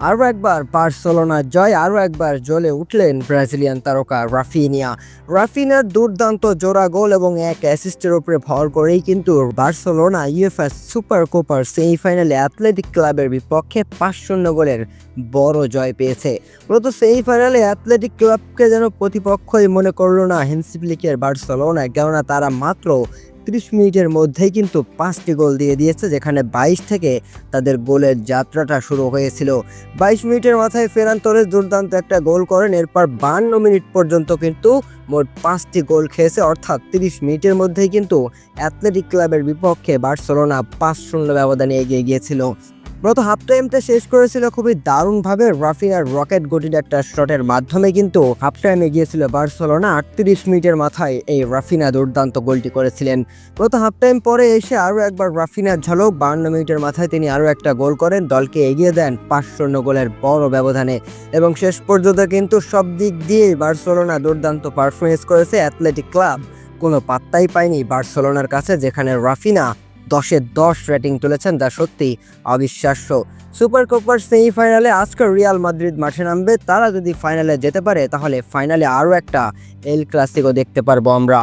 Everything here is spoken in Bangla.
আরও একবার বার্সেলোনার জয়, আরও একবার জ্বলে উঠলেন ব্রাজিলিয়ান তারকা রাফিনিয়া। রাফিনার দুর্দান্ত জোড়া গোল এবং এক অ্যাসিস্টের উপরে ভর করেই কিন্তু বার্সেলোনা ইউএফএ সুপার কোপার সেমিফাইনালে অ্যাথলেটিক ক্লাবের বিপক্ষে পাঁচ শূন্য গোলের বড় জয় পেয়েছে। মূলত সেমিফাইনালে অ্যাথলেটিক ক্লাবকে যেন প্রতিপক্ষই মনে করল না হেন্সিপ্লিকের বার্সেলোনা, কেননা তারা মাত্র তিরিশ মিনিটের মধ্যেই কিন্তু পাঁচটি গোল দিয়ে দিয়েছে, যেখানে বাইশ থেকে তাদের গোলের যাত্রাটা শুরু হয়েছিল। বাইশ মিনিটের মাথায় ফেরান দুর্দান্ত একটা গোল করেন, এরপর বান্ন মিনিট পর্যন্ত কিন্তু মোট পাঁচটি গোল খেয়েছে, অর্থাৎ তিরিশ মিনিটের মধ্যেই কিন্তু অ্যাথলেটিক ক্লাবের বিপক্ষে বার্সেলোনা পাঁচ শূন্য ব্যবধানে এগিয়ে গিয়েছিল। মূলত হাফ টাইমটা শেষ করেছিল খুবই দারুণভাবে রাফিনার রকেট গতির একটা শটের মাধ্যমে, কিন্তু হাফ টাইমে গিয়েছিল বার্সেলোনা আটত্রিশ মিনিটের মাথায় এই রাফিনা দুর্দান্ত গোলটি করেছিলেন। মূলত হাফ টাইম পরে এসে আরও একবার রাফিনার ঝলক বান্ন মিনিটের মাথায় তিনি আরও একটা গোল করেন, দলকে এগিয়ে দেন পাঁচ শূন্য গোলের বড় ব্যবধানে। এবং শেষ পর্যন্ত কিন্তু সব দিক দিয়েই বার্সেলোনা দুর্দান্ত পারফরমেন্স করেছে অ্যাথলেটিক ক্লাব কোনো পাত্তাই পায়নি বার্সেলোনার কাছে, যেখানে রাফিনা দশে দশ রেটিং তুলেছেন, যা সত্যি অবিশ্বাস্য। সুপার কোপার সেমিফাইনালে আজকে রিয়াল মাদ্রিদ মাঠে নামবে। তারা যদি ফাইনালে যেতে পারে, তাহলে ফাইনালে আরও একটা এল ক্লাসিকও দেখতে পারব আমরা।